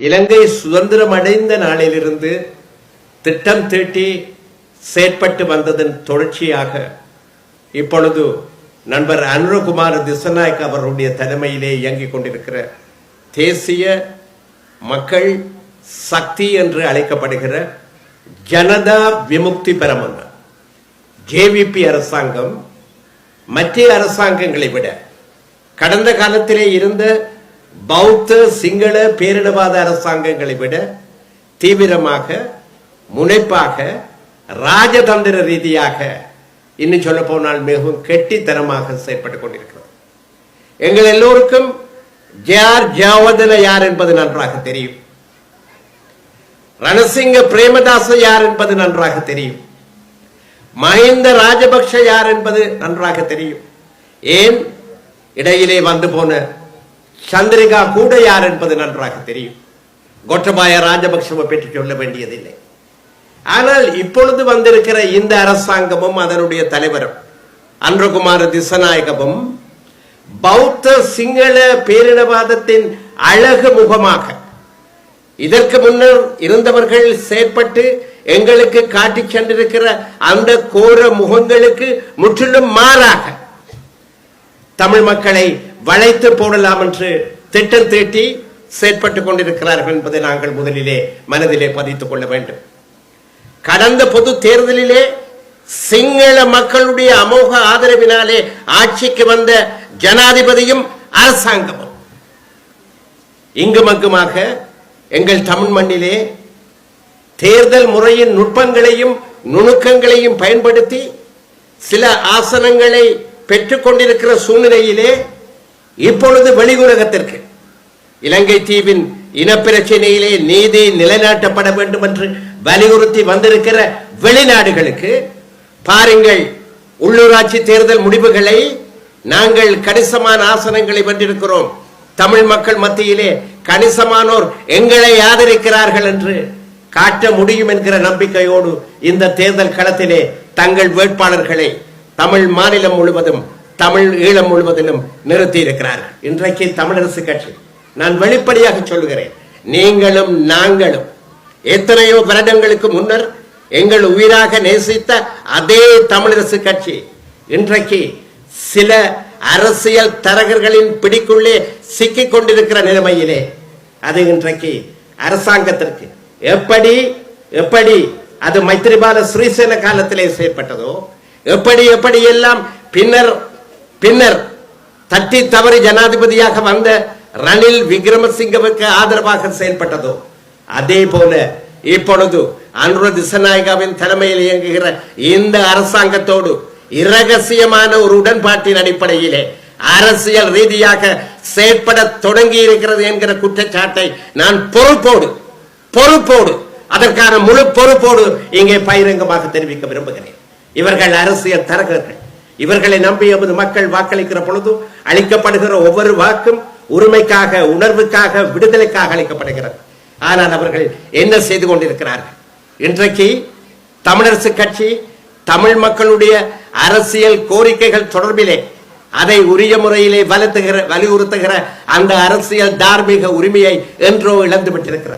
இலங்கை சுதந்திரம் அடைந்த நாளிலிருந்து திட்டம் தீட்டி செயற்பட்டு வந்ததன் தொடர்ச்சியாக இப்பொழுது நண்பர் அனுரகுமார் திசநாயக் அவருடைய தலைமையிலே இயங்கிக் கொண்டிருக்கிற தேசிய மக்கள் சக்தி என்று அழைக்கப்படுகிற ஜனதா விமுக்தி பெரமுன ஜேவிபி அரசாங்கம் மற்ற அரசாங்கங்களை விட கடந்த காலத்திலே இருந்த பௌத்த சிங்கள பேரினவாத அரசாங்கங்களை விட தீவிரமாக முனைப்பாக ராஜதந்திர ரீதியாக இன்னும் சொல்ல போனால் மிகவும் கெட்டித்தனமாக செயல்பட்டுக் கொண்டிருக்கிறது. எங்கள் எல்லோருக்கும் ஜார் ஜாவதன யார் என்பது நன்றாக தெரியும். ரணசிங்க பிரேமதாச யார் என்பது நன்றாக தெரியும். மஹிந்த ராஜபக்ஷ யார் என்பது நன்றாக தெரியும். ஏன்? இடையிலே வந்து போன சந்திரிகா கூட யார் என்பது நன்றாக தெரியும். கோட்டபாய ராஜபக்ஷவை பற்றி சொல்ல வேண்டியதில்லை. ஆனால் இப்பொழுது வந்திருக்கிற இந்த அரசாங்கமும் அதனுடைய தலைவரும் அன்றகுமார திசநாயகமும் பௌத்த சிங்கள பேரினவாதத்தின் அழகு முகமாக இதற்கு முன்னர் இருந்தவர்கள் செயற்பட்டு எங்களுக்கு காட்டி சென்றிருக்கிற அந்த கோர முகங்களுக்கு முற்றிலும் மாறாக தமிழ் மக்களை வளைத்து போடலாம் என்று திட்டம் தீட்டி செயற்பட்டுக் கொண்டிருக்கிறார்கள் என்பதை நாங்கள் முதலிலே மனதிலே பதித்துக் கொள்ள வேண்டும். கடந்த பொது தேர்தலிலே சிங்கள மக்களுடைய அமோக ஆதரவினாலே ஆட்சிக்கு வந்த ஜனாதிபதியும் அரசாங்கமும். இங்குமங்குமாக எங்கள் தமிழ் மண்ணிலே தேர்தல் முறையின் நுட்பங்களையும் நுணுக்கங்களையும் பயன்படுத்தி சில ஆசனங்களை பெற்றுக் கொண்டிருக்கிற சூழ்நிலையிலே இப்பொழுது வெளியுலகத்திற்கு இலங்கை தீவின் இனப்பிரச்சனையிலே நீதி நிலைநாட்டப்பட வேண்டும் என்று வலியுறுத்தி வந்திருக்கிற வெளிநாடுகளுக்கு பாருங்கள் உள்ளூராட்சி தேர்தல் முடிவுகளை நாங்கள் கணிசமான ஆசனங்களை வென்றிருக்கிறோம். தமிழ் மக்கள் மத்தியிலே கணிசமானோர் எங்களை ஆதரிக்கிறார்கள் என்று காட்ட முடியும் என்கிற நம்பிக்கையோடு இந்த தேர்தல் களத்திலே தங்கள் வேட்பாளர்களை தமிழ் மாநிலம் முழுவதும் தமிழ் ஈழம் முழுவதிலும் நிறுத்தி இருக்கிறார்கள் இன்றைக்கு தமிழரசு கட்சி. நான் வெளிப்படையாக சொல்லுகிறேன். நீங்களும் நாங்களும் எத்தனையோ வருடங்களுக்கு முன்னர் எங்கள் உயிராக நேசித்த அதே தமிழரசு கட்சி இன்றைக்கு சில அரசியல் தரகர்களின் பிடிக்குள்ளே சிக்கிக் கொண்டிருக்கிற நிலைமையிலே அது இன்றைக்கு அரசாங்கத்திற்கு எப்படி எப்படி அது மைத்திரிபால ஸ்ரீசேன காலத்திலே செயற்பட்டதோ எப்படி எப்படி எல்லாம் பின்னர் பின்னர் தட்டி தவறி ஜனாதிபதியாக வந்த ரணில் விக்ரமசிங்கவுக்கு ஆதரவாக செயல்பட்டதோ? அதே போல இப்பொழுது அனுர திசநாயகாவின் தலைமையில் இயங்குகிற இந்த அரசாங்கத்தோடு இரகசியமான ஒரு உடன்பாட்டின் அடிப்படையிலே அரசியல் ரீதியாக செயற்பட தொடங்கி இருக்கிறது என்கிற குற்றச்சாட்டை நான் பொறுப்போடு பொறுப்போடு அதற்கான முழு பொறுப்போடு இங்கே பகிரங்கமாக தெரிவிக்க விரும்புகிறேன். இவர்கள் அரசியல் தரகர்கள். இவர்களை நம்பி எமது மக்கள் வாக்களிக்கிற பொழுது அளிக்கப்படுகிற ஒவ்வொரு வாக்கும் உரிமைக்காக உணர்வுக்காக விடுதலைக்காக அளிக்கப்படுகிறது. ஆனால் அவர்கள் என்ன செய்து கொண்டிருக்கிறார்கள்? இன்றைக்கு தமிழரசு கட்சி தமிழ் மக்களுடைய அரசியல் கோரிக்கைகள் தொடர்பிலே அதை உரிய முறையிலே வலுத்துகிற வலியுறுத்துகிற அந்த அரசியல் தார்மீக உரிமையை என்றோ இழந்து விட்டிருக்கிறது